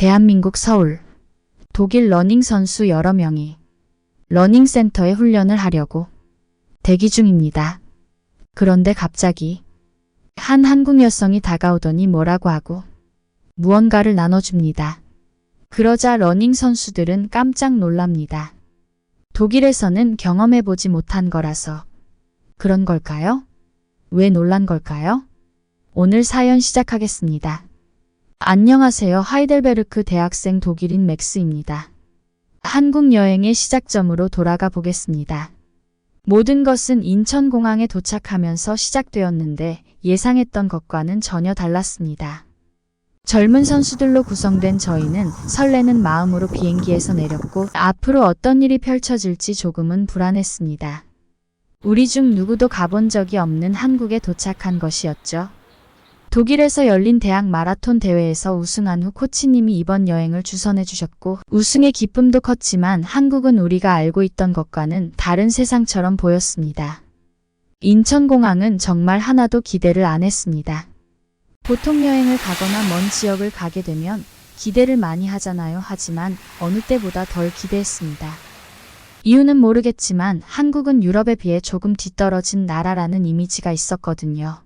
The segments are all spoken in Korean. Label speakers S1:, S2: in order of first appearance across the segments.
S1: 대한민국 서울. 독일 러닝 선수 여러 명이 러닝센터에 훈련을 하려고 대기 중입니다. 그런데 갑자기 한 한국 여성이 다가오더니 뭐라고 하고 무언가를 나눠줍니다. 그러자 러닝 선수들은 깜짝 놀랍니다. 독일에서는 경험해보지 못한 거라서 그런 걸까요? 왜 놀란 걸까요? 오늘 사연 시작하겠습니다. 안녕하세요. 하이델베르크 대학생 독일인 맥스입니다. 한국 여행의 시작점으로 돌아가 보겠습니다. 모든 것은 인천공항에 도착하면서 시작되었는데 예상했던 것과는 전혀 달랐습니다. 젊은 선수들로 구성된 저희는 설레는 마음으로 비행기에서 내렸고 앞으로 어떤 일이 펼쳐질지 조금은 불안했습니다. 우리 중 누구도 가본 적이 없는 한국에 도착한 것이었죠. 독일에서 열린 대학 마라톤 대회에서 우승한 후 코치님이 이번 여행을 주선해 주셨고 우승의 기쁨도 컸지만 한국은 우리가 알고 있던 것과는 다른 세상처럼 보였습니다. 인천공항은 정말 하나도 기대를 안 했습니다. 보통 여행을 가거나 먼 지역을 가게 되면 기대를 많이 하잖아요. 하지만 어느 때보다 덜 기대했습니다. 이유는 모르겠지만 한국은 유럽에 비해 조금 뒤떨어진 나라라는 이미지가 있었거든요.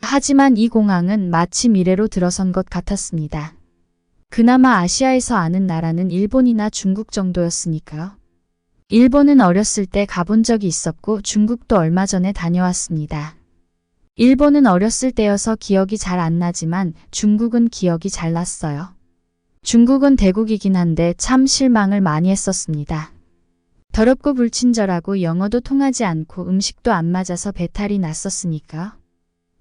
S1: 하지만 이 공항은 마치 미래로 들어선 것 같았습니다. 그나마 아시아에서 아는 나라는 일본이나 중국 정도였으니까요. 일본은 어렸을 때 가본 적이 있었고 중국도 얼마 전에 다녀왔습니다. 일본은 어렸을 때여서 기억이 잘 안 나지만 중국은 기억이 잘 났어요. 중국은 대국이긴 한데 참 실망을 많이 했었습니다. 더럽고 불친절하고 영어도 통하지 않고 음식도 안 맞아서 배탈이 났었으니까.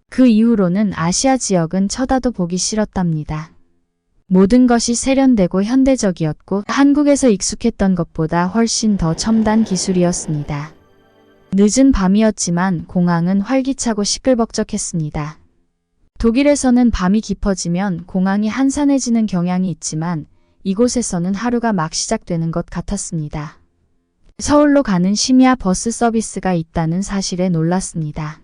S1: 그 이후로는 아시아 지역은 쳐다도 보기 싫었답니다. 모든 것이 세련되고 현대적이었고 한국에서 익숙했던 것보다 훨씬 더 첨단 기술이었습니다. 늦은 밤이었지만 공항은 활기차고 시끌벅적했습니다. 독일에서는 밤이 깊어지면 공항이 한산해지는 경향이 있지만 이곳에서는 하루가 막 시작되는 것 같았습니다. 서울로 가는 심야 버스 서비스가 있다는 사실에 놀랐습니다.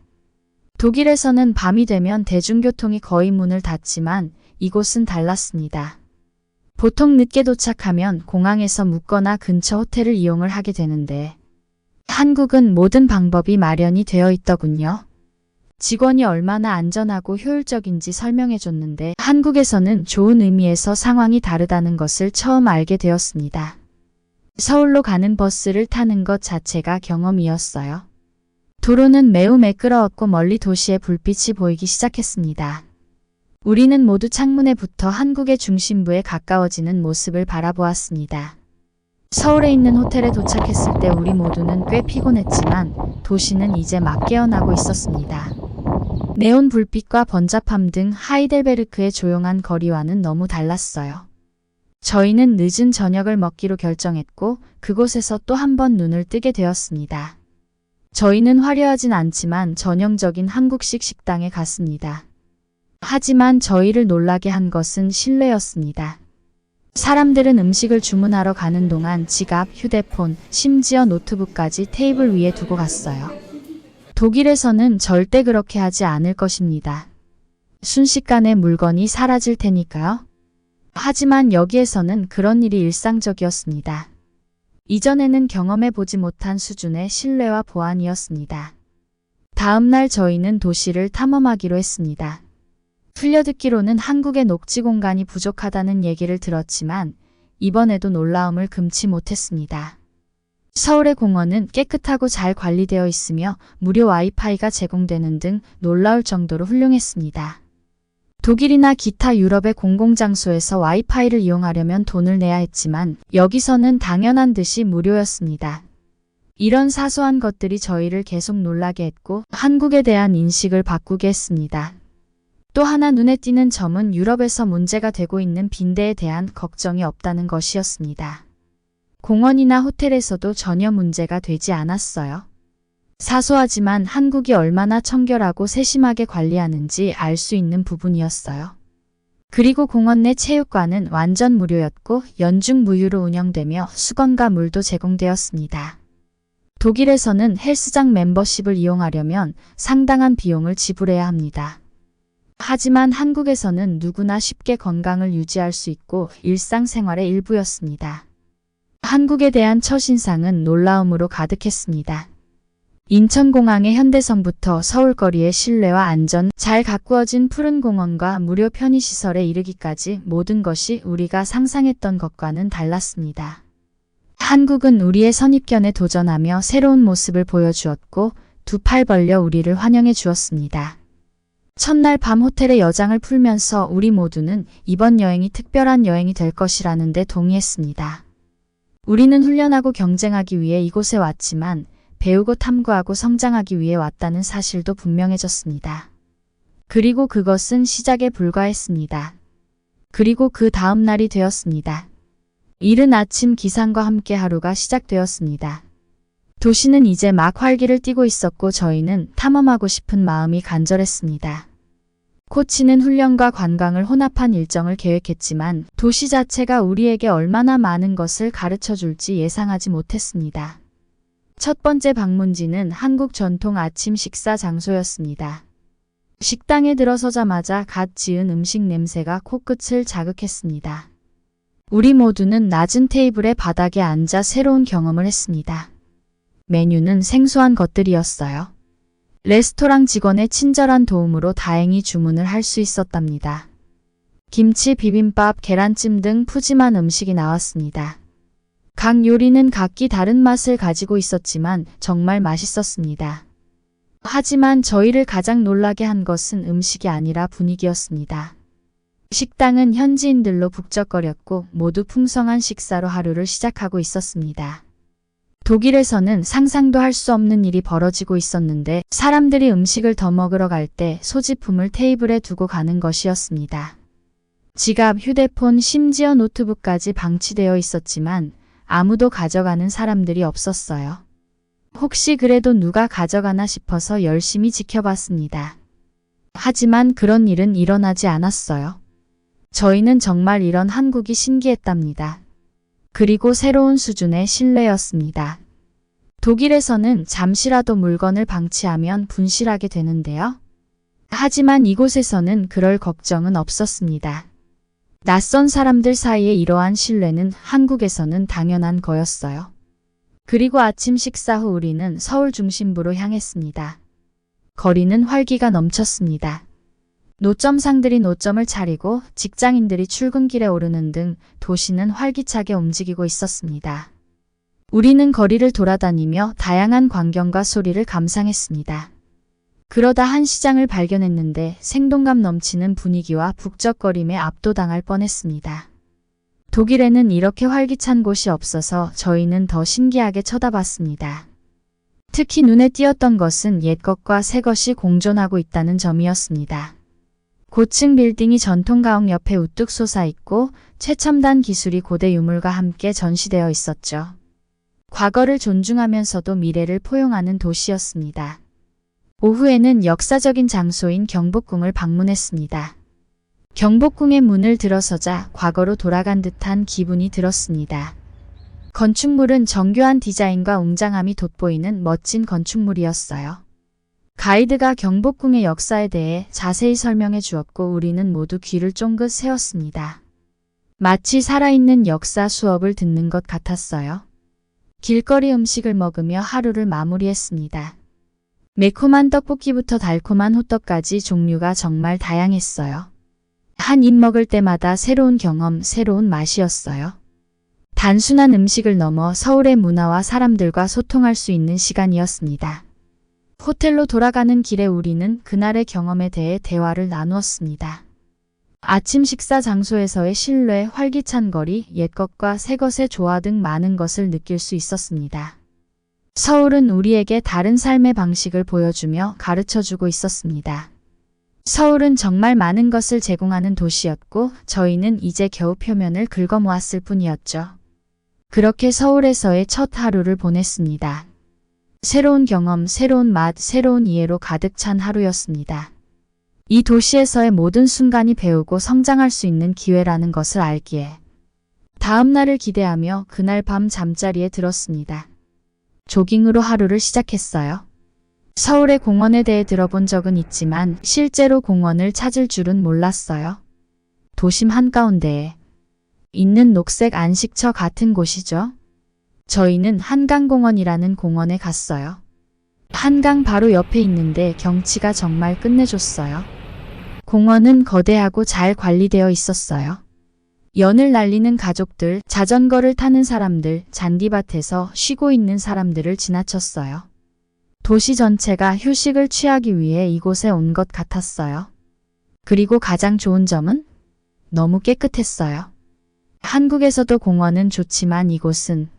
S1: 독일에서는 밤이 되면 대중교통이 거의 문을 닫지만 이곳은 달랐습니다. 보통 늦게 도착하면 공항에서 묵거나 근처 호텔을 이용을 하게 되는데 한국은 모든 방법이 마련이 되어 있더군요. 직원이 얼마나 안전하고 효율적인지 설명해 줬는데 한국에서는 좋은 의미에서 상황이 다르다는 것을 처음 알게 되었습니다. 서울로 가는 버스를 타는 것 자체가 경험이었어요. 도로는 매우 매끄러웠고 멀리 도시의 불빛이 보이기 시작했습니다. 우리는 모두 창문에 붙어 한국의 중심부에 가까워지는 모습을 바라보았습니다. 서울에 있는 호텔에 도착했을 때 우리 모두는 꽤 피곤했지만 도시는 이제 막 깨어나고 있었습니다. 네온 불빛과 번잡함 등 하이델베르크의 조용한 거리와는 너무 달랐어요. 저희는 늦은 저녁을 먹기로 결정했고 그곳에서 또 한 번 눈을 뜨게 되었습니다. 저희는 화려하진 않지만 전형적인 한국식 식당에 갔습니다. 하지만 저희를 놀라게 한 것은 실내였습니다. 사람들은 음식을 주문하러 가는 동안 지갑, 휴대폰, 심지어 노트북까지 테이블 위에 두고 갔어요. 독일에서는 절대 그렇게 하지 않을 것입니다. 순식간에 물건이 사라질 테니까요. 하지만 여기에서는 그런 일이 일상적이었습니다. 이전에는 경험해보지 못한 수준의 신뢰와 보안이었습니다. 다음날 저희는 도시를 탐험하기로 했습니다. 풀려듣기로는 한국의 녹지 공간이 부족하다는 얘기를 들었지만 이번에도 놀라움을 금치 못했습니다. 서울의 공원은 깨끗하고 잘 관리되어 있으며 무료 와이파이가 제공되는 등 놀라울 정도로 훌륭했습니다. 독일이나 기타 유럽의 공공장소에서 와이파이를 이용하려면 돈을 내야 했지만 여기서는 당연한 듯이 무료였습니다. 이런 사소한 것들이 저희를 계속 놀라게 했고 한국에 대한 인식을 바꾸게 했습니다. 또 하나 눈에 띄는 점은 유럽에서 문제가 되고 있는 빈대에 대한 걱정이 없다는 것이었습니다. 공원이나 호텔에서도 전혀 문제가 되지 않았어요. 사소하지만 한국이 얼마나 청결하고 세심하게 관리하는지 알 수 있는 부분이었어요. 그리고 공원 내 체육관은 완전 무료였고 연중 무휴로 운영되며 수건과 물도 제공되었습니다. 독일에서는 헬스장 멤버십을 이용하려면 상당한 비용을 지불해야 합니다. 하지만 한국에서는 누구나 쉽게 건강을 유지할 수 있고 일상생활의 일부였습니다. 한국에 대한 첫인상은 놀라움으로 가득했습니다. 인천공항의 현대성부터 서울거리의 신뢰와 안전, 잘 가꾸어진 푸른 공원과 무료 편의시설에 이르기까지 모든 것이 우리가 상상했던 것과는 달랐습니다. 한국은 우리의 선입견에 도전하며 새로운 모습을 보여주었고 두 팔 벌려 우리를 환영해 주었습니다. 첫날 밤 호텔의 여장을 풀면서 우리 모두는 이번 여행이 특별한 여행이 될 것이라는데 동의했습니다. 우리는 훈련하고 경쟁하기 위해 이곳에 왔지만 배우고 탐구하고 성장하기 위해 왔다는 사실도 분명해졌습니다. 그리고 그것은 시작에 불과했습니다. 그리고 그 다음 날이 되었습니다. 이른 아침 기상과 함께 하루가 시작되었습니다. 도시는 이제 막 활기를 띠고 있었고 저희는 탐험하고 싶은 마음이 간절했습니다. 코치는 훈련과 관광을 혼합한 일정을 계획했지만 도시 자체가 우리에게 얼마나 많은 것을 가르쳐 줄지 예상하지 못했습니다. 첫 번째 방문지는 한국 전통 아침 식사 장소였습니다. 식당에 들어서자마자 갓 지은 음식 냄새가 코끝을 자극했습니다. 우리 모두는 낮은 테이블의 바닥에 앉아 새로운 경험을 했습니다. 메뉴는 생소한 것들이었어요. 레스토랑 직원의 친절한 도움으로 다행히 주문을 할 수 있었답니다. 김치, 비빔밥, 계란찜 등 푸짐한 음식이 나왔습니다. 각 요리는 각기 다른 맛을 가지고 있었지만 정말 맛있었습니다. 하지만 저희를 가장 놀라게 한 것은 음식이 아니라 분위기였습니다. 식당은 현지인들로 북적거렸고 모두 풍성한 식사로 하루를 시작하고 있었습니다. 독일에서는 상상도 할 수 없는 일이 벌어지고 있었는데 사람들이 음식을 더 먹으러 갈 때 소지품을 테이블에 두고 가는 것이었습니다. 지갑, 휴대폰, 심지어 노트북까지 방치되어 있었지만 아무도 가져가는 사람들이 없었어요. 혹시 그래도 누가 가져가나 싶어서 열심히 지켜봤습니다. 하지만 그런 일은 일어나지 않았어요. 저희는 정말 이런 한국이 신기했답니다. 그리고 새로운 수준의 신뢰였습니다. 독일에서는 잠시라도 물건을 방치하면 분실하게 되는데요. 하지만 이곳에서는 그럴 걱정은 없었습니다. 낯선 사람들 사이에 이러한 신뢰는 한국에서는 당연한 거였어요. 그리고 아침 식사 후 우리는 서울 중심부로 향했습니다. 거리는 활기가 넘쳤습니다. 노점상들이 노점을 차리고 직장인들이 출근길에 오르는 등 도시는 활기차게 움직이고 있었습니다. 우리는 거리를 돌아다니며 다양한 광경과 소리를 감상했습니다. 그러다 한 시장을 발견했는데 생동감 넘치는 분위기와 북적거림에 압도당할 뻔했습니다. 독일에는 이렇게 활기찬 곳이 없어서 저희는 더 신기하게 쳐다봤습니다. 특히 눈에 띄었던 것은 옛 것과 새 것이 공존하고 있다는 점이었습니다. 고층 빌딩이 전통 가옥 옆에 우뚝 솟아 있고 최첨단 기술이 고대 유물과 함께 전시되어 있었죠. 과거를 존중하면서도 미래를 포용하는 도시였습니다. 오후에는 역사적인 장소인 경복궁을 방문했습니다. 경복궁의 문을 들어서자 과거로 돌아간 듯한 기분이 들었습니다. 건축물은 정교한 디자인과 웅장함이 돋보이는 멋진 건축물이었어요. 가이드가 경복궁의 역사에 대해 자세히 설명해 주었고 우리는 모두 귀를 쫑긋 세웠습니다. 마치 살아있는 역사 수업을 듣는 것 같았어요. 길거리 음식을 먹으며 하루를 마무리했습니다. 매콤한 떡볶이부터 달콤한 호떡까지 종류가 정말 다양했어요. 한 입 먹을 때마다 새로운 경험, 새로운 맛이었어요. 단순한 음식을 넘어 서울의 문화와 사람들과 소통할 수 있는 시간이었습니다. 호텔로 돌아가는 길에 우리는 그날의 경험에 대해 대화를 나누었습니다. 아침 식사 장소에서의 신뢰, 활기찬 거리, 옛것과 새것의 조화 등 많은 것을 느낄 수 있었습니다. 서울은 우리에게 다른 삶의 방식을 보여주며 가르쳐주고 있었습니다. 서울은 정말 많은 것을 제공하는 도시였고 저희는 이제 겨우 표면을 긁어모았을 뿐이었죠. 그렇게 서울에서의 첫 하루를 보냈습니다. 새로운 경험, 새로운 맛, 새로운 이해로 가득 찬 하루였습니다. 이 도시에서의 모든 순간이 배우고 성장할 수 있는 기회라는 것을 알기에 다음 날을 기대하며 그날 밤 잠자리에 들었습니다. 조깅으로 하루를 시작했어요. 서울의 공원에 대해 들어본 적은 있지만 실제로 공원을 찾을 줄은 몰랐어요. 도심 한가운데에 있는 녹색 안식처 같은 곳이죠. 저희는 한강공원이라는 공원에 갔어요. 한강 바로 옆에 있는데 경치가 정말 끝내줬어요. 공원은 거대하고 잘 관리되어 있었어요. 연을 날리는 가족들, 자전거를 타는 사람들, 잔디밭에서 쉬고 있는 사람들을 지나쳤어요. 도시 전체가 휴식을 취하기 위해 이곳에 온 것 같았어요. 그리고 가장 좋은 점은 너무 깨끗했어요. 한국에서도 공원은 좋지만 이곳은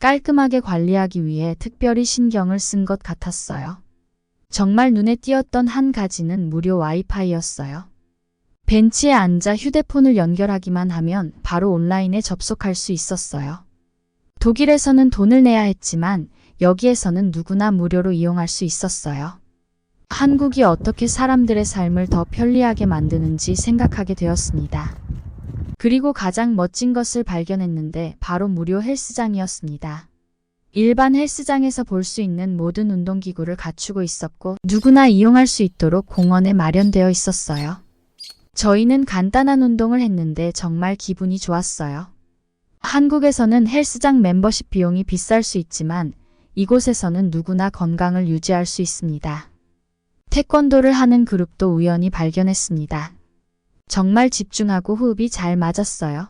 S1: 깔끔하게 관리하기 위해 특별히 신경을 쓴 것 같았어요. 정말 눈에 띄었던 한 가지는 무료 와이파이였어요. 벤치에 앉아 휴대폰을 연결하기만 하면 바로 온라인에 접속할 수 있었어요. 독일에서는 돈을 내야 했지만 여기에서는 누구나 무료로 이용할 수 있었어요. 한국이 어떻게 사람들의 삶을 더 편리하게 만드는지 생각하게 되었습니다. 그리고 가장 멋진 것을 발견했는데 바로 무료 헬스장이었습니다. 일반 헬스장에서 볼 수 있는 모든 운동기구를 갖추고 있었고 누구나 이용할 수 있도록 공원에 마련되어 있었어요. 저희는 간단한 운동을 했는데 정말 기분이 좋았어요. 한국에서는 헬스장 멤버십 비용이 비쌀 수 있지만 이곳에서는 누구나 건강을 유지할 수 있습니다. 태권도를 하는 그룹도 우연히 발견했습니다. 정말 집중하고 호흡이 잘 맞았어요.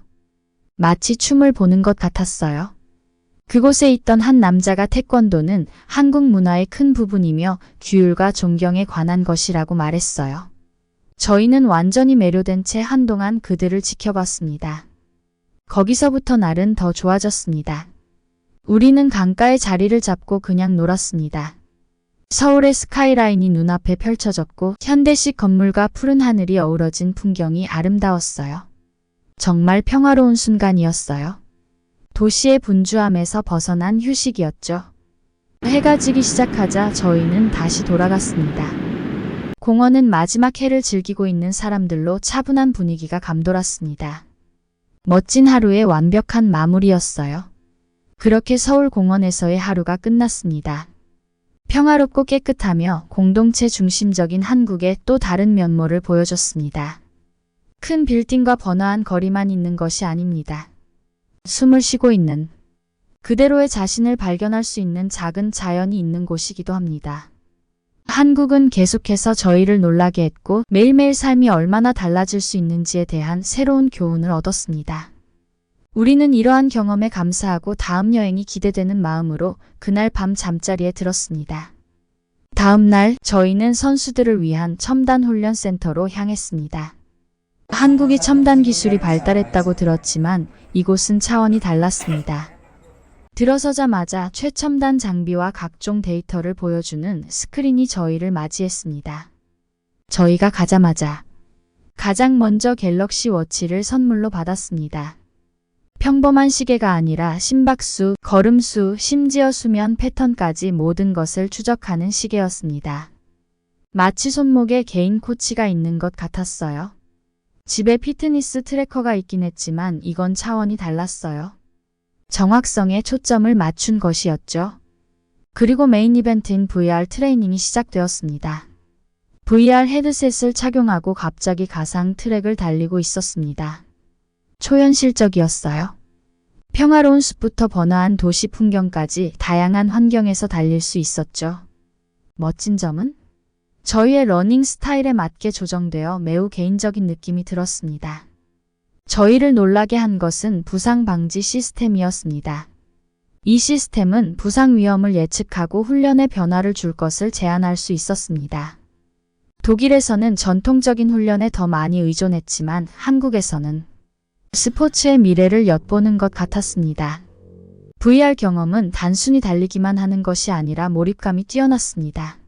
S1: 마치 춤을 보는 것 같았어요. 그곳에 있던 한 남자가 태권도는 한국 문화의 큰 부분이며 규율과 존경에 관한 것이라고 말했어요. 저희는 완전히 매료된 채 한동안 그들을 지켜봤습니다. 거기서부터 날은 더 좋아졌습니다. 우리는 강가에 자리를 잡고 그냥 놀았습니다. 서울의 스카이라인이 눈앞에 펼쳐졌고 현대식 건물과 푸른 하늘이 어우러진 풍경이 아름다웠어요. 정말 평화로운 순간이었어요. 도시의 분주함에서 벗어난 휴식이었죠. 해가 지기 시작하자 저희는 다시 돌아갔습니다. 공원은 마지막 해를 즐기고 있는 사람들로 차분한 분위기가 감돌았습니다. 멋진 하루의 완벽한 마무리였어요. 그렇게 서울 공원에서의 하루가 끝났습니다. 평화롭고 깨끗하며 공동체 중심적인 한국의 또 다른 면모를 보여줬습니다. 큰 빌딩과 번화한 거리만 있는 것이 아닙니다. 숨을 쉬고 있는 그대로의 자신을 발견할 수 있는 작은 자연이 있는 곳이기도 합니다. 한국은 계속해서 저희를 놀라게 했고 매일매일 삶이 얼마나 달라질 수 있는지에 대한 새로운 교훈을 얻었습니다. 우리는 이러한 경험에 감사하고 다음 여행이 기대되는 마음으로 그날 밤 잠자리에 들었습니다. 다음 날 저희는 선수들을 위한 첨단 훈련 센터로 향했습니다. 한국이 첨단 기술이 발달했다고 들었지만 이곳은 차원이 달랐습니다. 들어서자마자 최첨단 장비와 각종 데이터를 보여주는 스크린이 저희를 맞이했습니다. 저희가 가자마자 가장 먼저 갤럭시 워치를 선물로 받았습니다. 평범한 시계가 아니라 심박수, 걸음수, 심지어 수면 패턴까지 모든 것을 추적하는 시계였습니다. 마치 손목에 개인 코치가 있는 것 같았어요. 집에 피트니스 트래커가 있긴 했지만 이건 차원이 달랐어요. 정확성에 초점을 맞춘 것이었죠. 그리고 메인 이벤트인 VR 트레이닝이 시작되었습니다. VR 헤드셋을 착용하고 갑자기 가상 트랙을 달리고 있었습니다. 초현실적이었어요. 평화로운 숲부터 번화한 도시 풍경까지 다양한 환경에서 달릴 수 있었죠. 멋진 점은 저희의 러닝 스타일에 맞게 조정되어 매우 개인적인 느낌이 들었습니다. 저희를 놀라게 한 것은 부상 방지 시스템이었습니다. 이 시스템은 부상 위험을 예측하고 훈련의 변화를 줄 것을 제한할 수 있었습니다. 독일에서는 전통적인 훈련에 더 많이 의존했지만 한국에서는 스포츠의 미래를 엿보는 것 같았습니다. VR 경험은 단순히 달리기만 하는 것이 아니라 몰입감이 뛰어났습니다.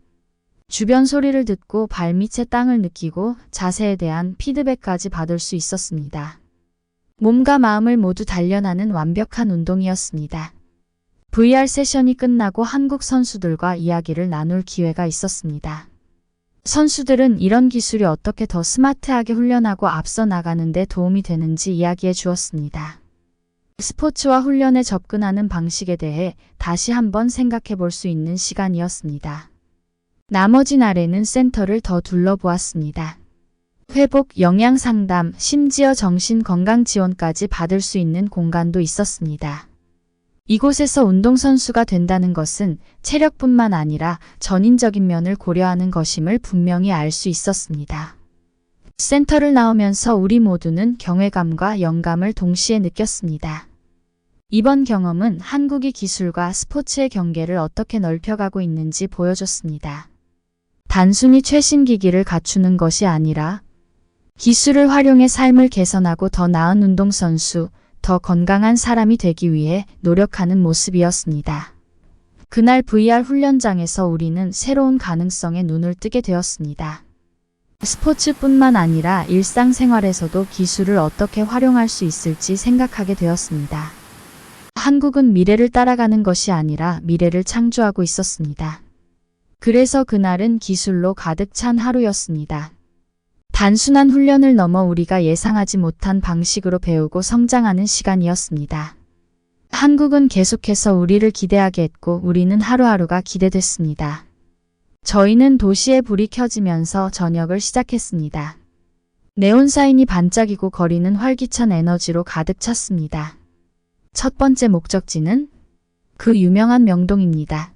S1: 주변 소리를 듣고 발밑의 땅을 느끼고 자세에 대한 피드백까지 받을 수 있었습니다. 몸과 마음을 모두 단련하는 완벽한 운동이었습니다. VR 세션이 끝나고 한국 선수들과 이야기를 나눌 기회가 있었습니다. 선수들은 이런 기술이 어떻게 더 스마트하게 훈련하고 앞서 나가는 데 도움이 되는지 이야기해 주었습니다. 스포츠와 훈련에 접근하는 방식에 대해 다시 한번 생각해 볼 수 있는 시간이었습니다. 나머지 날에는 센터를 더 둘러보았습니다. 회복, 영양 상담, 심지어 정신 건강 지원까지 받을 수 있는 공간도 있었습니다. 이곳에서 운동선수가 된다는 것은 체력뿐만 아니라 전인적인 면을 고려하는 것임을 분명히 알 수 있었습니다. 센터를 나오면서 우리 모두는 경외감과 영감을 동시에 느꼈습니다. 이번 경험은 한국이 기술과 스포츠의 경계를 어떻게 넓혀가고 있는지 보여줬습니다. 단순히 최신 기기를 갖추는 것이 아니라 기술을 활용해 삶을 개선하고 더 나은 운동선수, 더 건강한 사람이 되기 위해 노력하는 모습이었습니다. 그날 VR 훈련장에서 우리는 새로운 가능성에 눈을 뜨게 되었습니다. 스포츠뿐만 아니라 일상생활에서도 기술을 어떻게 활용할 수 있을지 생각하게 되었습니다. 한국은 미래를 따라가는 것이 아니라 미래를 창조하고 있었습니다. 그래서 그날은 기술로 가득 찬 하루였습니다. 단순한 훈련을 넘어 우리가 예상하지 못한 방식으로 배우고 성장하는 시간이었습니다. 한국은 계속해서 우리를 기대하게 했고 우리는 하루하루가 기대됐습니다. 저희는 도시에 불이 켜지면서 저녁을 시작했습니다. 네온사인이 반짝이고 거리는 활기찬 에너지로 가득 찼습니다. 첫 번째 목적지는 그 유명한 명동입니다.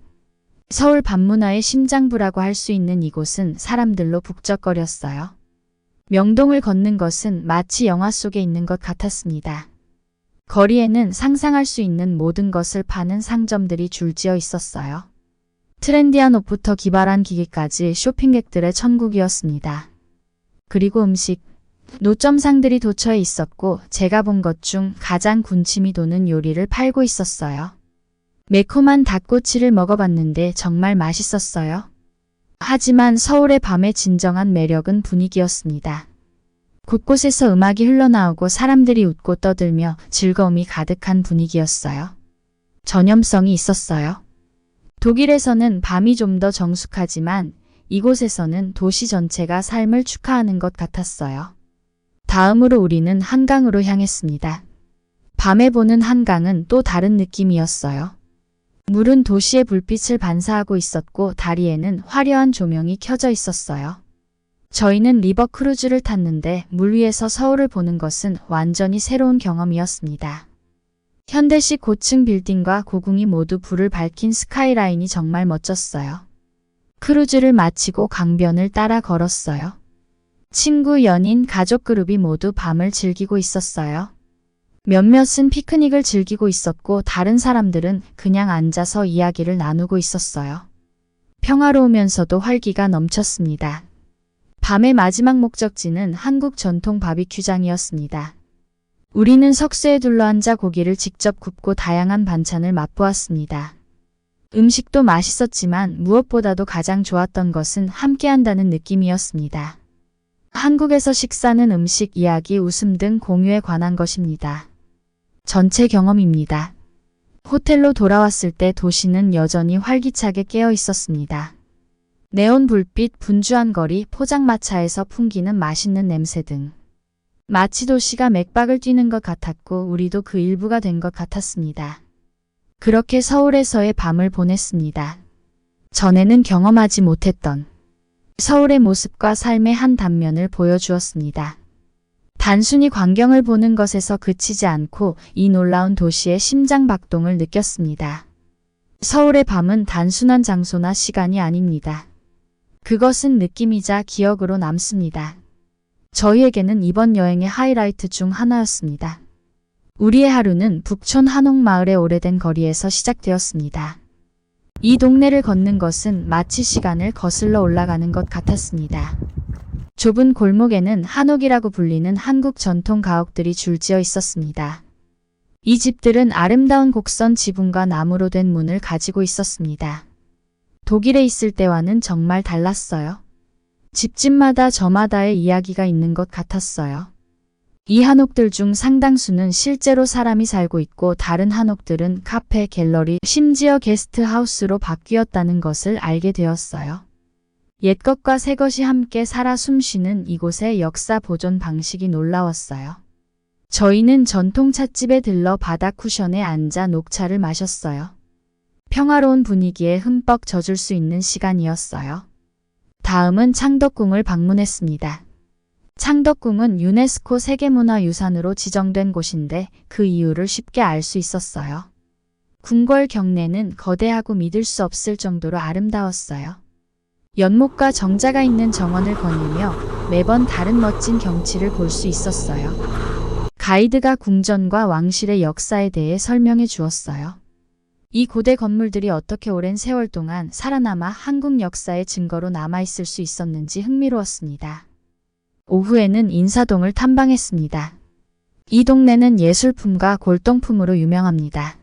S1: 서울 밤문화의 심장부라고 할 수 있는 이곳은 사람들로 북적거렸어요. 명동을 걷는 것은 마치 영화 속에 있는 것 같았습니다. 거리에는 상상할 수 있는 모든 것을 파는 상점들이 줄지어 있었어요. 트렌디한 옷부터 기발한 기기까지 쇼핑객들의 천국이었습니다. 그리고 음식, 노점상들이 도처에 있었고 제가 본 것 중 가장 군침이 도는 요리를 팔고 있었어요. 매콤한 닭꼬치를 먹어봤는데 정말 맛있었어요. 하지만 서울의 밤의 진정한 매력은 분위기였습니다. 곳곳에서 음악이 흘러나오고 사람들이 웃고 떠들며 즐거움이 가득한 분위기였어요. 전염성이 있었어요. 독일에서는 밤이 좀 더 정숙하지만 이곳에서는 도시 전체가 삶을 축하하는 것 같았어요. 다음으로 우리는 한강으로 향했습니다. 밤에 보는 한강은 또 다른 느낌이었어요. 물은 도시의 불빛을 반사하고 있었고 다리에는 화려한 조명이 켜져 있었어요. 저희는 리버 크루즈를 탔는데 물 위에서 서울을 보는 것은 완전히 새로운 경험이었습니다. 현대식 고층 빌딩과 고궁이 모두 불을 밝힌 스카이라인이 정말 멋졌어요. 크루즈를 마치고 강변을 따라 걸었어요. 친구, 연인, 가족 그룹이 모두 밤을 즐기고 있었어요. 몇몇은 피크닉을 즐기고 있었고 다른 사람들은 그냥 앉아서 이야기를 나누고 있었어요. 평화로우면서도 활기가 넘쳤습니다. 밤의 마지막 목적지는 한국 전통 바비큐장이었습니다. 우리는 석쇠에 둘러앉아 고기를 직접 굽고 다양한 반찬을 맛보았습니다. 음식도 맛있었지만 무엇보다도 가장 좋았던 것은 함께한다는 느낌이었습니다. 한국에서 식사는 음식, 이야기, 웃음 등 공유에 관한 것입니다. 전체 경험입니다. 호텔로 돌아왔을 때 도시는 여전히 활기차게 깨어 있었습니다. 네온 불빛, 분주한 거리, 포장마차에서 풍기는 맛있는 냄새 등. 마치 도시가 맥박을 뛰는 것 같았고 우리도 그 일부가 된 것 같았습니다. 그렇게 서울에서의 밤을 보냈습니다. 전에는 경험하지 못했던 서울의 모습과 삶의 한 단면을 보여주었습니다. 단순히 광경을 보는 것에서 그치지 않고 이 놀라운 도시의 심장 박동을 느꼈습니다. 서울의 밤은 단순한 장소나 시간이 아닙니다. 그것은 느낌이자 기억으로 남습니다. 저희에게는 이번 여행의 하이라이트 중 하나였습니다. 우리의 하루는 북촌 한옥마을의 오래된 거리에서 시작되었습니다. 이 동네를 걷는 것은 마치 시간을 거슬러 올라가는 것 같았습니다. 좁은 골목에는 한옥이라고 불리는 한국 전통 가옥들이 줄지어 있었습니다. 이 집들은 아름다운 곡선 지붕과 나무로 된 문을 가지고 있었습니다. 독일에 있을 때와는 정말 달랐어요. 집집마다 저마다의 이야기가 있는 것 같았어요. 이 한옥들 중 상당수는 실제로 사람이 살고 있고 다른 한옥들은 카페, 갤러리, 심지어 게스트하우스로 바뀌었다는 것을 알게 되었어요. 옛것과 새것이 함께 살아 숨쉬는 이곳의 역사 보존 방식이 놀라웠어요. 저희는 전통 찻집에 들러 바닥 쿠션에 앉아 녹차를 마셨어요. 평화로운 분위기에 흠뻑 젖을 수 있는 시간이었어요. 다음은 창덕궁을 방문했습니다. 창덕궁은 유네스코 세계문화유산으로 지정된 곳인데 그 이유를 쉽게 알 수 있었어요. 궁궐 경내는 거대하고 믿을 수 없을 정도로 아름다웠어요. 연못과 정자가 있는 정원을 거닐며 매번 다른 멋진 경치를 볼 수 있었어요. 가이드가 궁전과 왕실의 역사에 대해 설명해 주었어요. 이 고대 건물들이 어떻게 오랜 세월 동안 살아남아 한국 역사의 증거로 남아있을 수 있었는지 흥미로웠습니다. 오후에는 인사동을 탐방했습니다. 이 동네는 예술품과 골동품으로 유명합니다.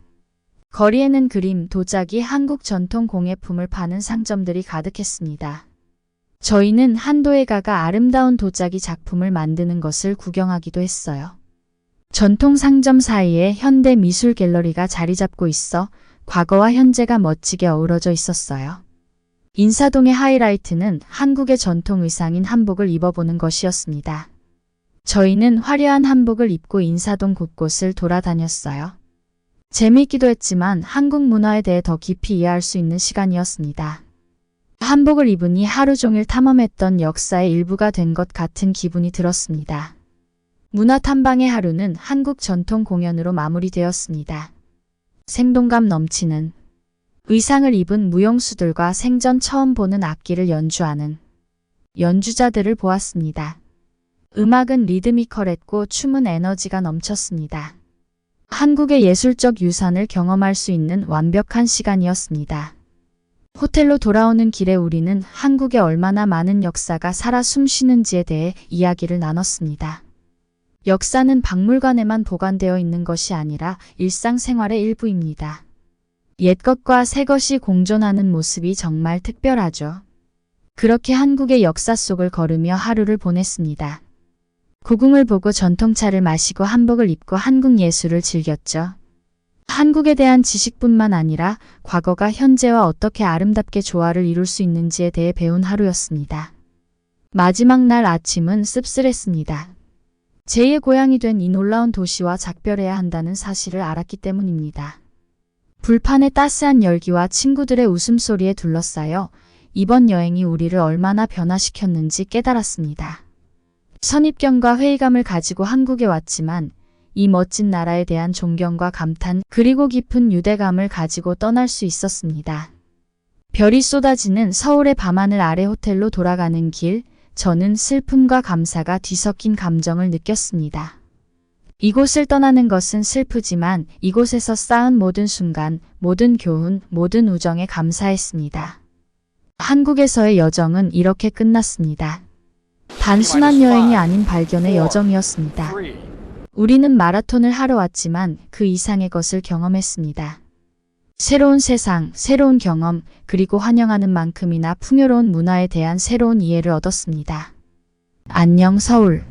S1: 거리에는 그림, 도자기, 한국 전통 공예품을 파는 상점들이 가득했습니다. 저희는 한도에 가가 아름다운 도자기 작품을 만드는 것을 구경하기도 했어요. 전통 상점 사이에 현대 미술 갤러리가 자리 잡고 있어 과거와 현재가 멋지게 어우러져 있었어요. 인사동의 하이라이트는 한국의 전통 의상인 한복을 입어보는 것이었습니다. 저희는 화려한 한복을 입고 인사동 곳곳을 돌아다녔어요. 재미있기도 했지만 한국 문화에 대해 더 깊이 이해할 수 있는 시간이었습니다. 한복을 입으니 하루 종일 탐험했던 역사의 일부가 된 것 같은 기분이 들었습니다. 문화 탐방의 하루는 한국 전통 공연으로 마무리되었습니다. 생동감 넘치는 의상을 입은 무용수들과 생전 처음 보는 악기를 연주하는 연주자들을 보았습니다. 음악은 리드미컬했고 춤은 에너지가 넘쳤습니다. 한국의 예술적 유산을 경험할 수 있는 완벽한 시간이었습니다. 호텔로 돌아오는 길에 우리는 한국에 얼마나 많은 역사가 살아 숨쉬는지에 대해 이야기를 나눴습니다. 역사는 박물관에만 보관되어 있는 것이 아니라 일상생활의 일부입니다. 옛것과 새것이 공존하는 모습이 정말 특별하죠. 그렇게 한국의 역사 속을 걸으며 하루를 보냈습니다. 고궁을 보고 전통차를 마시고 한복을 입고 한국 예술을 즐겼죠. 한국에 대한 지식뿐만 아니라 과거가 현재와 어떻게 아름답게 조화를 이룰 수 있는지에 대해 배운 하루였습니다. 마지막 날 아침은 씁쓸했습니다. 제2의 고향이 된 이 놀라운 도시와 작별해야 한다는 사실을 알았기 때문입니다. 불판의 따스한 열기와 친구들의 웃음소리에 둘러싸여 이번 여행이 우리를 얼마나 변화시켰는지 깨달았습니다. 선입견과 회의감을 가지고 한국에 왔지만 이 멋진 나라에 대한 존경과 감탄 그리고 깊은 유대감을 가지고 떠날 수 있었습니다. 별이 쏟아지는 서울의 밤하늘 아래 호텔로 돌아가는 길, 저는 슬픔과 감사가 뒤섞인 감정을 느꼈습니다. 이곳을 떠나는 것은 슬프지만 이곳에서 쌓은 모든 순간, 모든 교훈, 모든 우정에 감사했습니다. 한국에서의 여정은 이렇게 끝났습니다. 단순한 여행이 아닌 발견의 여정이었습니다. 우리는 마라톤을 하러 왔지만 그 이상의 것을 경험했습니다. 새로운 세상, 새로운 경험, 그리고 환영하는 만큼이나 풍요로운 문화에 대한 새로운 이해를 얻었습니다. 안녕 서울.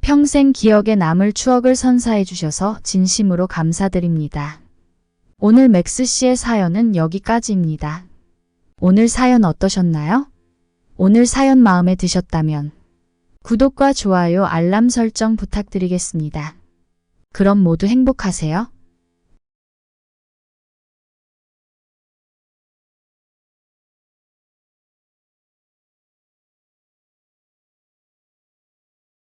S1: 평생 기억에 남을 추억을 선사해 주셔서 진심으로 감사드립니다. 오늘 맥스 씨의 사연은 여기까지입니다. 오늘 사연 어떠셨나요? 오늘 사연 마음에 드셨다면 구독과 좋아요, 알람 설정 부탁드리겠습니다. 그럼 모두 행복하세요.